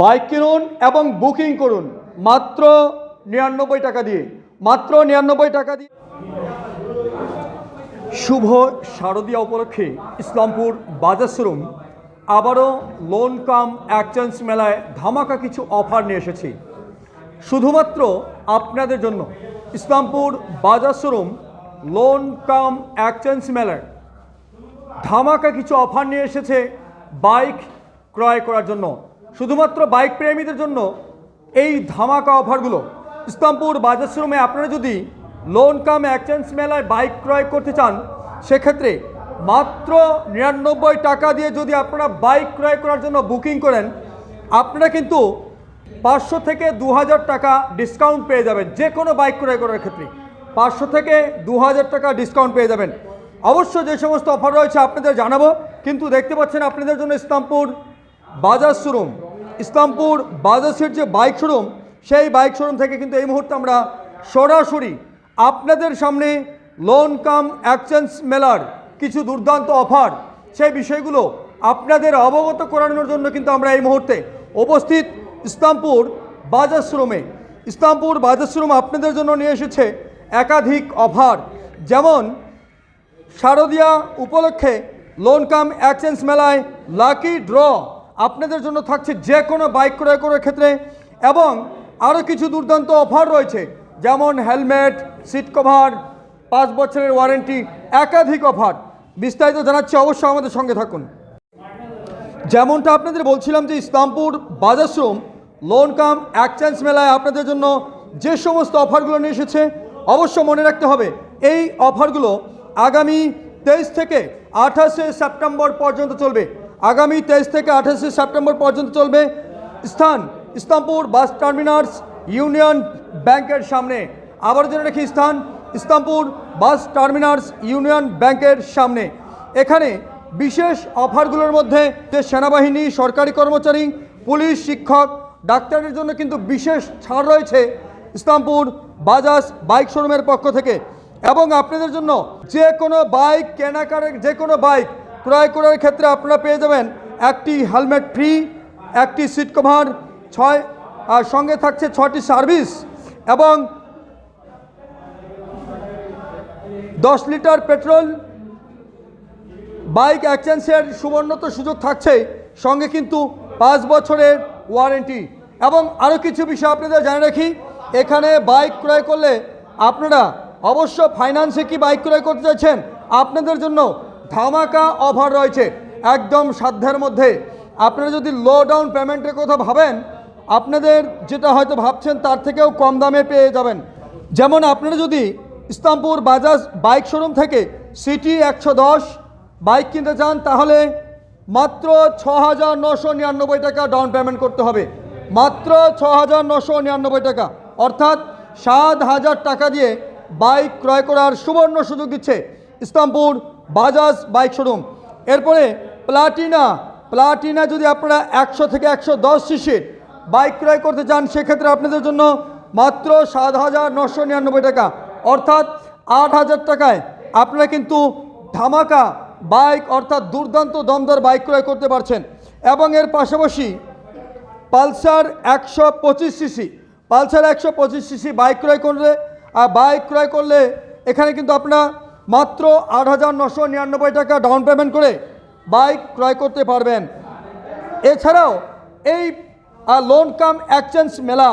Bike কিনুন এবং booking করুন। মাত্র নিরানব্বই টাকা দিয়ে। মাত্র নিরানব্বই টাকা দিয়ে। শুভ শারদীয়া উপলক্ষে ইসলামপুর বাজার শোরুম আবারও লোন কাম এক্সচেঞ্জ মেলায় ধামাকা কিছু অফার নিয়ে এসেছি। শুধুমাত্র আপনাদের জন্য ইসলামপুর বাজার শোরুম লোন কাম এক্সচেঞ্জ মেলায় ধামাকা কিছু অফার নিয়ে এসেছে বাইক ক্রয় করার জন্য। শুধুমাত্র বাইক প্রেমীদের জন্য এই ধামাকা অফারগুলো। ইসলামপুর বাজার শোরুমে আপনারা যদি লোন কাম এক্সচেঞ্জ মেলায় বাইক ক্রয় করতে চান, সেক্ষেত্রে মাত্র নিরানব্বই টাকা দিয়ে যদি আপনারা বাইক ক্রয় করার জন্য বুকিং করেন, আপনারা কিন্তু পাঁচশো থেকে দু হাজার টাকা ডিসকাউন্ট পেয়ে যাবেন যে কোনো বাইক ক্রয় করার ক্ষেত্রে। পাঁচশো থেকে দু হাজার টাকা ডিসকাউন্ট পেয়ে যাবেন। অবশ্য যে সমস্ত অফার রয়েছে আপনাদের জানাব, কিন্তু দেখতে পাচ্ছেন আপনাদের জন্য ইসলামপুর বাজার শোরুম, ইসলামপুর বাজাজের যে বাইক শোরুম, সেই বাইক শোরুম থেকে কিন্তু এই মুহূর্তে আমরা সরাসরি আপনাদের সামনে লোন কাম এক্সচেঞ্জ মেলার কিছু দুর্দান্ত অফার সেই বিষয়গুলো আপনাদের অবগত করানোর জন্য কিন্তু আমরা এই মুহূর্তে উপস্থিত ইসলামপুর বাজার শোরুমে। ইসলামপুর বাজার শোরুম আপনাদের জন্য নিয়ে এসেছে একাধিক অফার যেমন শারদীয়া উপলক্ষে লোন কাম এক্সচেঞ্জ মেলায় লাকি ড্র আপনাদের জন্য থাকছে যে কোনো বাইক ক্রয় করার ক্ষেত্রে এবং আরও কিছু দুর্দান্ত অফার রয়েছে, যেমন হেলমেট, সিট কভার, পাঁচ বছরের ওয়ারেন্টি, একাধিক অফার। বিস্তারিত জানাচ্ছি অবশ্যই আমাদের সঙ্গে থাকুন। যেমনটা আপনাদের বলছিলাম যে ইসলামপুর বাজার শোরুম লোন কাম এক্সচেঞ্জ মেলায় আপনাদের জন্য যে সমস্ত অফারগুলো নিয়ে এসেছে, অবশ্য মনে রাখতে হবে, এই অফারগুলো আগামী তেইশ থেকে আঠাশে সেপ্টেম্বর পর্যন্ত চলবে। আগামী তেইশ থেকে আঠাশে সেপ্টেম্বর পর্যন্ত চলবে স্থান, ইসলামপুর বাস টার্মিনাস ইউনিয়ন ব্যাংকের সামনে। আবার জেনে রাখি স্থান, ইসলামপুর বাস টার্মিনাস ইউনিয়ন ব্যাংকের সামনে। এখানে বিশেষ অফারগুলোর মধ্যে যে সেনাবাহিনী, সরকারি কর্মচারী, পুলিশ শিক্ষক ডাক্তারের জন্য কিন্তু বিশেষ ছাড় রয়েছে ইসলামপুর বাজাজ বাইক শোরুমের পক্ষ থেকে। এবং আপনাদের জন্য যে কোনো বাইক, কেনাকাটার যে কোনো বাইক ক্রয় করার ক্ষেত্রে আপনারা পেয়ে যাবেন একটি হেলমেট ফ্রি, একটি সিট কভার, ছয়, আর সঙ্গে থাকছে ছটি সার্ভিস এবং দশ লিটার পেট্রোল, বাইক এক্সচেঞ্জের সুবর্ণত সুযোগ থাকছে, সঙ্গে কিন্তু পাঁচ বছরের ওয়ারেন্টি। এবং আরও কিছু বিষয় আপনাদের জানিয়ে রাখি, এখানে বাইক ক্রয় করলে আপনারা অবশ্য ফাইন্যান্সে কি বাইক ক্রয় করতে চাইছেন? আপনাদের জন্য ধামাকা অফার রয়েছে। একদম সাধ্যের মধ্যে। আপনারা যদি লো ডাউন পেমেন্টের কথা ভাবেন, আপনাদের যেটা হয়তো ভাবছেন তার থেকেও কম দামে পেয়ে যাবেন। যেমন আপনারা যদি ইসলামপুর বাজাজ বাইক শোরুম থেকে সিটি একশো দশ বাইক কিনতে চান, তাহলে মাত্র ছ হাজার নশো নিরানব্বই টাকা ডাউন পেমেন্ট করতে হবে। মাত্র ছ হাজার নশো নিরানব্বই টাকা। অর্থাৎ সাত হাজার টাকা দিয়ে বাইক ক্রয় করার সুবর্ণ সুযোগ দিচ্ছে ইসলামপুর বাজাজ বাইক শোরুম। এরপরে প্লাটিনা। প্লাটিনা যদি আপনারা একশো থেকে একশো দশ সিসির বাইক ক্রয় করতে চান, সেক্ষেত্রে আপনাদের জন্য মাত্র সাত হাজার নশো নিরানব্বই টাকা। অর্থাৎ আট হাজার টাকায় আপনারা কিন্তু ধামাকা বাইক, অর্থাৎ দুর্দান্ত দমদার বাইক ক্রয় করতে পারছেন। এবং এর পাশাপাশি পালসার একশো পঁচিশ সিসি পালসার একশো পঁচিশ সিসি বাইক ক্রয় করলে আর বাইক ক্রয় করলে এখানে কিন্তু আপনারা মাত্র আট হাজার নশো নিরানব্বই টাকা ডাউন পেমেন্ট করে বাইক ক্রয় করতে পারবেন। এছাড়াও এই লোন কাম এক্সচেঞ্জ মেলা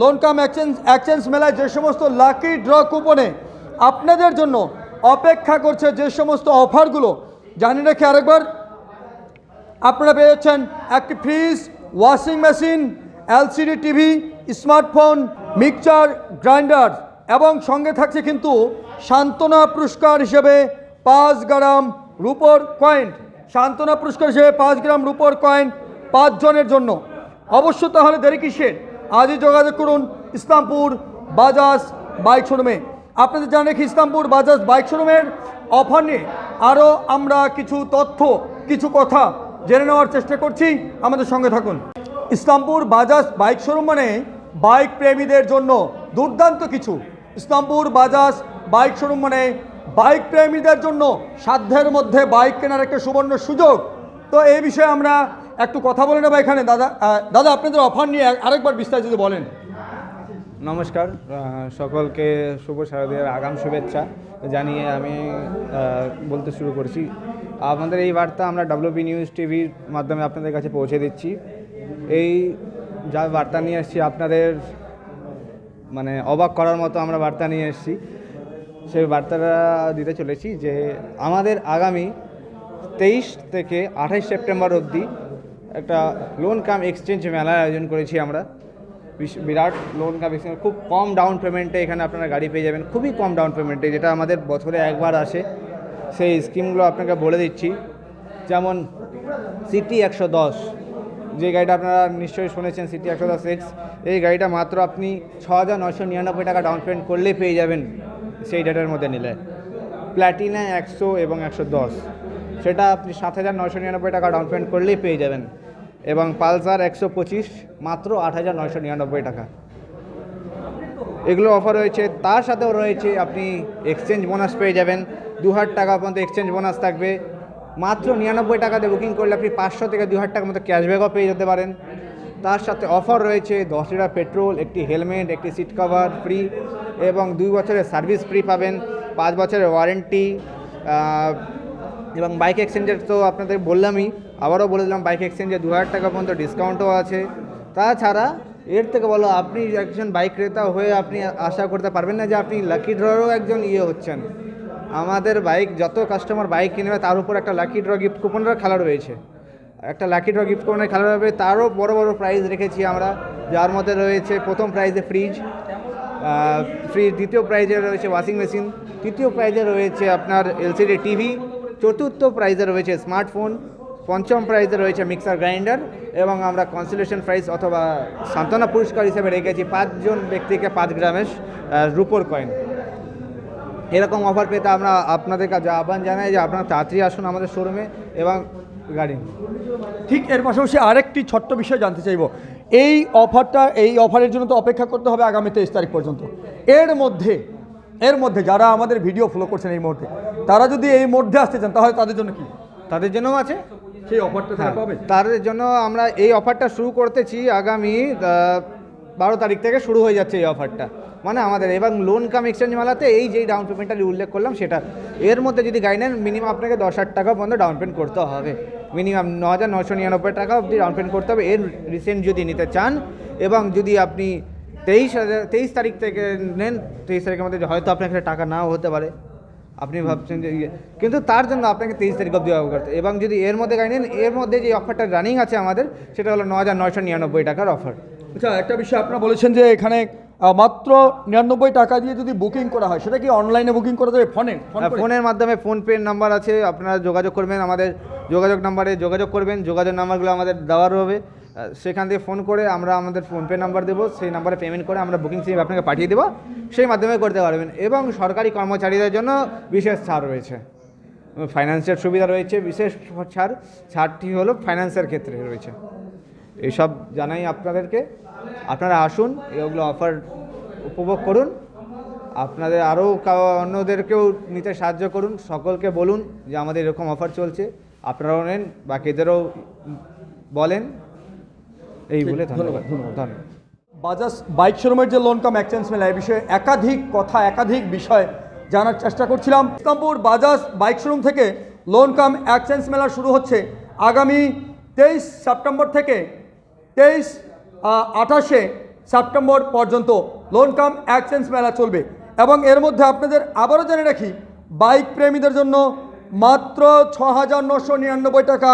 লোন কাম এক্সচেঞ্জ এক্সচেঞ্জ মেলায় যে সমস্ত লাকি ড্র কুপনে আপনাদের জন্য অপেক্ষা করছে যে সমস্ত অফারগুলো জানি রেখে আরেকবার, আপনারা পেয়ে যাচ্ছেন একটি fridge washing machine LCD TV smartphone mixture grinder এবং সঙ্গে থাকছে কিন্তু সান্ত্বনা পুরস্কার হিসেবে পাঁচ গ্রাম রুপোর কয়েন। সান্ত্বনা পুরস্কার হিসেবে পাঁচ গ্রাম রুপোর কয়েন পাঁচজনের জন্য। অবশ্য তাহলে দেরি কিসের? আজই যোগাযোগ করুন ইসলামপুর বাজাজ বাইক শোরুমে। আপনাদের জানেন রেখে ইসলামপুর বাজাজ বাইক শোরুমের অফার নিয়ে আরও আমরা কিছু তথ্য, কিছু কথা জেনে নেওয়ার চেষ্টা করছি। আমাদের সঙ্গে থাকুন। ইসলামপুর বাজাজ বাইক শোরুম মানে বাইক প্রেমীদের জন্য দুর্দান্ত কিছু। ইসলামপুর বাজাজ বাইক শোরুম মানে বাইক প্রেমীদের জন্য সাধ্যের মধ্যে বাইক কেনার একটা সুবর্ণ সুযোগ। তো এই বিষয়ে আমরা একটু কথা বলে নেব এখানে। দাদা দাদা, আপনাদের অফার নিয়ে আরেকবার বিস্তারিত বলেন। নমস্কার সকলকে শুভ শারদীয়ার আগাম শুভেচ্ছা জানিয়ে আমি বলতে শুরু করছি। আমাদের এই বার্তা আমরা ডাব্লিউবি নিউজ টিভির মাধ্যমে আপনাদের কাছে পৌঁছে দিচ্ছি। এই যা বার্তা নিয়ে এসেছি, আপনাদের মানে অবাক করার মতো আমরা বার্তা নিয়ে এসেছি। সেই বার্তাটা দিতে চলেছি যে আমাদের আগামী তেইশ থেকে আঠাশ সেপ্টেম্বর অবধি একটা লোন কাম এক্সচেঞ্জ মেলার আয়োজন করেছি আমরা। বিরাট লোন কাম এক্সচেঞ্জ খুব কম ডাউন পেমেন্টে এখানে আপনারা গাড়ি পেয়ে যাবেন, খুবই কম ডাউন পেমেন্টে যেটা আমাদের বছরে একবার আসে। সেই স্কিমগুলো আপনাকে বলে দিচ্ছি। যেমন সিটি একশো দশ যে গাড়িটা আপনারা নিশ্চয়ই শুনেছেন সিটি একশো দশ এক্স এই গাড়িটা মাত্র আপনি ছ হাজার নশো নিরানব্বই টাকা ডাউন পেমেন্ট করলেই পেয়ে যাবেন সেই ডেটের মধ্যে নিলে। প্ল্যাটিনা একশো এবং একশো দশ। সেটা আপনি সাত হাজার নশো নিরানব্বই টাকা ডাউন পেমেন্ট করলেই পেয়ে যাবেন। এবং পালসার একশো পঁচিশ, মাত্র আট হাজার নশো নিরানব্বই টাকা। এগুলো অফার রয়েছে। তার সাথেও রয়েছে, আপনি এক্সচেঞ্জ বোনাস পেয়ে যাবেন। দু হাজার টাকা পর্যন্ত এক্সচেঞ্জ বোনাস থাকবে। মাত্র নিরানব্বই টাকাতে বুকিং করলে আপনি পাঁচশো থেকে দু হাজার টাকার মতো ক্যাশব্যাকও পেয়ে যেতে পারেন। তার সাথে অফার রয়েছে দশ লিটার পেট্রোল একটি হেলমেট একটি সিট কভার ফ্রি এবং দুই বছরের সার্ভিস ফ্রি পাবেন, পাঁচ বছরের ওয়ারেন্টি এবং বাইক এক্সচেঞ্জের তো আপনাদের বললামই, আবারও বলে দিলাম বাইক এক্সচেঞ্জে দু হাজার টাকা পর্যন্ত ডিসকাউন্টও আছে। তাছাড়া এর থেকে বলো, আপনি একজন বাইক ক্রেতা হয়ে আপনি আশা করতে পারবেন না যে আপনি লাকি ড্ররও একজন ইয়ে হচ্ছেন। আমাদের বাইক যত কাস্টমার বাইক কিনবে, তার উপর একটা লাকি ড্র গিফট কুপনের খেলা রয়েছে। একটা লাকি ড্র গিফট কুপনের খেলা রয়েছে, তারও বড় বড় প্রাইজ রেখেছি আমরা, যার মধ্যে রয়েছে প্রথম প্রাইজে ফ্রিজ ফ্রিজ দ্বিতীয় প্রাইজে রয়েছে ওয়াশিং মেশিন তৃতীয় প্রাইজে রয়েছে আপনার এলসিডি টিভি চতুর্থ প্রাইজে রয়েছে স্মার্টফোন পঞ্চম প্রাইজে রয়েছে মিক্সার গ্রাইন্ডার এবং আমরা কনসোলেশন প্রাইজ অথবা সান্ত্বনা পুরস্কার হিসেবে রেখেছি পাঁচজন ব্যক্তিকে পাঁচ গ্রামের রুপোর কয়েন এরকম অফার পেতে আমরা আপনাদের কাছে আহ্বান জানাই যে আপনারা তাড়াতাড়ি আসুন আমাদের শোরুমে এবং গাড়ি ঠিক এর পাশাপাশি আরেকটি ছোট্ট বিষয় জানতে চাইব। এই অফারটা এই অফারের জন্য তো অপেক্ষা করতে হবে আগামী তেইশ তারিখ পর্যন্ত। এর মধ্যে এর মধ্যে যারা আমাদের ভিডিও ফলো করছেন এই মুহূর্তে তারা যদি এই মধ্যে আসতে চান তাহলে তাদের জন্য কি? তাদের জন্যও আছে। সেই অফারটা তারা হ্যাঁ, পাবে? তাদের জন্য আমরা এই অফারটা শুরু করতেছি আগামী বারো তারিখ থেকে শুরু হয়ে যাচ্ছে এই অফারটা মানে আমাদের, এবং লোন কাম এক্সচেঞ্জ মেলাতে এই যেই ডাউন পেমেন্টটা উল্লেখ করলাম সেটা। এর মধ্যে যদি গাড়ি নেন মিনিমাম আপনাকে দশ হাজার টাকা পর্যন্ত ডাউন পেমেন্ট করতে হবে। মিনিমাম ন হাজার নশো নিরানব্বই টাকা অবধি ডাউন পেমেন্ট করতে হবে। এর রিসেন্ট যদি নিতে চান, এবং যদি আপনি তেইশ হাজার, তেইশ তারিখ থেকে নেন, তেইশ তারিখের মধ্যে হয়তো আপনার কাছে টাকা নাও হতে পারে। আপনি ভাবছেন যে ইয়ে কিন্তু তার জন্য আপনাকে তেইশ তারিখ অবধি অফার করতে এবং যদি এর মধ্যে গাড়ি নেন এর মধ্যে যে অফারটা রানিং আছে আমাদের, সেটা হলো ন হাজার নয়শো নিরানব্বই টাকার অফার আচ্ছা একটা বিষয় আপনারা বলেছেন যে এখানে মাত্র নিরানব্বই টাকা দিয়ে যদি বুকিং করা হয় সেটা কি অনলাইনে বুকিং করা যাবে? ফোনে ফোনের মাধ্যমে ফোনপে নাম্বার আছে আপনারা যোগাযোগ করবেন আমাদের যোগাযোগ নাম্বারে যোগাযোগ করবেন যোগাযোগ নাম্বারগুলো আমাদের দেওয়া হবে। সেখান থেকে ফোন করে আমরা আমাদের ফোনপে নাম্বার দেবো সেই নাম্বারে পেমেন্ট করে আমরা বুকিং স্লিপ আপনাকে পাঠিয়ে দেবো সেই মাধ্যমে করতে পারবেন। এবং সরকারি কর্মচারীদের জন্য বিশেষ ছাড় রয়েছে। ফাইন্যান্সের সুবিধা রয়েছে বিশেষ ছাড় ছাড়টি হলো ফাইন্যান্সের ক্ষেত্রে রয়েছে। এইসব জানাই আপনাদেরকে। আপনারা আসুন এগুলো অফার উপভোগ করুন। আপনাদের আরও অন্যদেরকেও নিতে সাহায্য করুন। সকলকে বলুন যে আমাদের এরকম অফার চলছে। আপনারাও নেন বাকিদেরও বলেন। এই বলে ধন্যবাদ। ধন্যবাদ ধন্যবাদ। বাজাজ বাইক শোরুমের যে লোন কাম এক্সচেঞ্জ মেলা এই বিষয়ে একাধিক কথা একাধিক বিষয় জানার চেষ্টা করছিলাম। ইসলামপুর বাজাজ বাইক শোরুম থেকে লোন কাম এক্সচেঞ্জ মেলা শুরু হচ্ছে আগামী তেইশ সেপ্টেম্বর থেকে তেইশ আঠাশে সেপ্টেম্বর পর্যন্ত লোন কাম এক্সচেঞ্জ মেলা চলবে। এবং এর মধ্যে আপনাদের আবারও জেনে রাখি, বাইক প্রেমীদের জন্য মাত্র ছ হাজার নশো নিরানব্বই টাকা,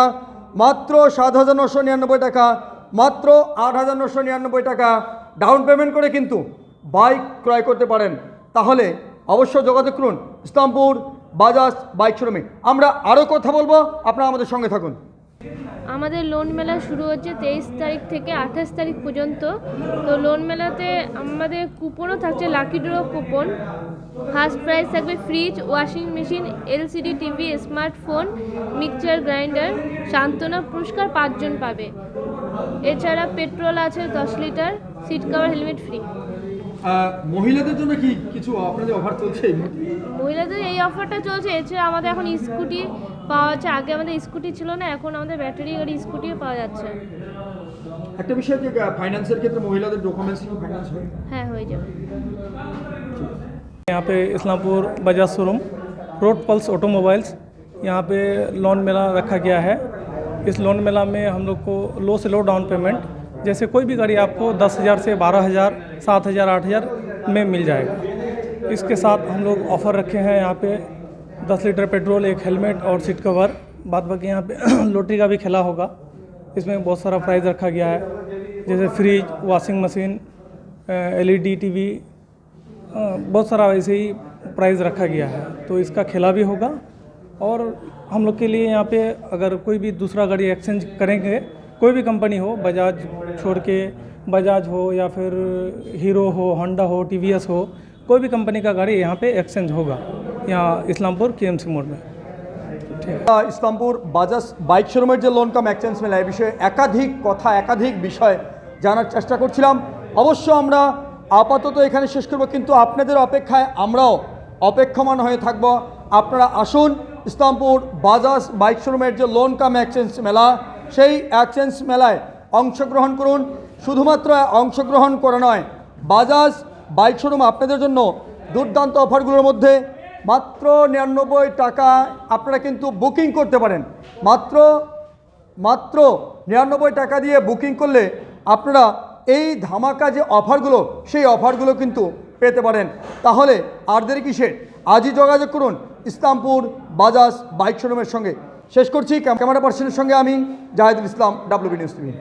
মাত্র সাত হাজার নশো নিরানব্বই টাকা, মাত্র আট হাজার নশো নিরানব্বই টাকা ডাউন পেমেন্ট করে কিন্তু বাইক ক্রয় করতে পারেন। তাহলে অবশ্য যোগাযোগ করুন, ইসলামপুর বাজাজ বাইক শোরুমে। আমরা আরও কথা বলব, আপনারা আমাদের সঙ্গে থাকুন। আমাদের লোন মেলা শুরু হচ্ছে তেইশ তারিখ থেকে আঠাশ তারিখ পর্যন্ত। তো লোন মেলাতে আমাদের কুপনও থাকছে lucky draw coupon first prize থাকবে fridge washing machine LCD TV smartphone mixture grinder সান্ত্বনা পুরস্কার পাঁচজন পাবে। এছাড়া পেট্রোল আছে দশ litre seat cover helmet free মহিলাদের জন্য কি কিছু আপনাদের অফার চলছে মহিলাদের এই অফারটা চলছে এছাড়া আমাদের এখন স্কুটি পাওয়া যাচ্ছে আগে আমাদের স্কুটি ছিল না এখন আমাদের ব্যাটারি গাড়ি স্কুটিও পাওয়া যাচ্ছে একটা বিষয় যে ফাইন্যান্সের ক্ষেত্রে মহিলাদের ডকুমেন্টস নিয়ে ফাইন্যান্স হয় হ্যাঁ হয়ে যাবে यहाँ पे Islampur Bajaj showroom road pulse automobiles यहाँ पे लोन मेला रखा गया है इस लोन मेला में हम लोग को लो से लो डाउन पेमेंट जैसे कोई भी गाड़ी आपको दस हज़ार से बारह हज़ार, सात हज़ार, आठ हज़ार में मिल जाएगा। इसके साथ हम लोग ऑफ़र रखे हैं यहाँ पे दस लीटर पेट्रोल, एक हेलमेट और सीट कवर। बाद बाकी यहाँ पे लोटरी का भी खेला होगा। इसमें बहुत सारा प्राइज़ रखा गया है। जैसे fridge, washing machine LED TV बहुत सारा वैसे ही प्राइज़ रखा गया है। तो इसका खेला भी होगा। और हम लोग के लिए यहाँ पे अगर कोई भी दूसरा गाड़ी एक्सचेंज करेंगे कोई भी कंपनी हो बजाज छोड़ के बजाज हो या फिर हीरो हो होंडा हो टी हो कोई भी कंपनी का गाड़ी यहाँ पे एक्सचेंज होगा यहाँ इस्लामपुर के मोड़ में আহ, ইসলামপুর বাজাজ বাইক শোরুমের যে লোন কাম এক্সচেঞ্জ মেলা এই বিষয়ে একাধিক কথা একাধিক বিষয় জানার চেষ্টা করছিলাম অবশ্য আমরা আপাতত এখানে শেষ করব কিন্তু আপনাদের অপেক্ষায় আমরাও অপেক্ষমান হয়ে থাকব আপনারা আসুন ইসলামপুর বাজাজ বাইক শোরুমের যে লোন কাম এক্সচেঞ্জ মেলা সেই এক্সচেঞ্জ মেলায় অংশগ্রহণ করুন। শুধুমাত্র অংশগ্রহণ করে নয়, বাজাজ, বাইক শোরুম আপনাদের জন্য দুর্দান্ত অফারগুলোর মধ্যে মাত্র নিরানব্বই টাকা আপনারা কিন্তু বুকিং করতে পারেন। মাত্র মাত্র নিরানব্বই টাকা দিয়ে বুকিং করলে আপনারা এই ধামাকা যে অফারগুলো, সেই অফারগুলো কিন্তু পেতে পারেন। তাহলে আর দেরি কিসের? আজই যোগাযোগ করুন ইসলামপুর বাজাজ বাইক শোরুমের সঙ্গে। শেষ করছি। ক্যামেরা পার্সনের সঙ্গে আমি Jahedul Islam WB news TV.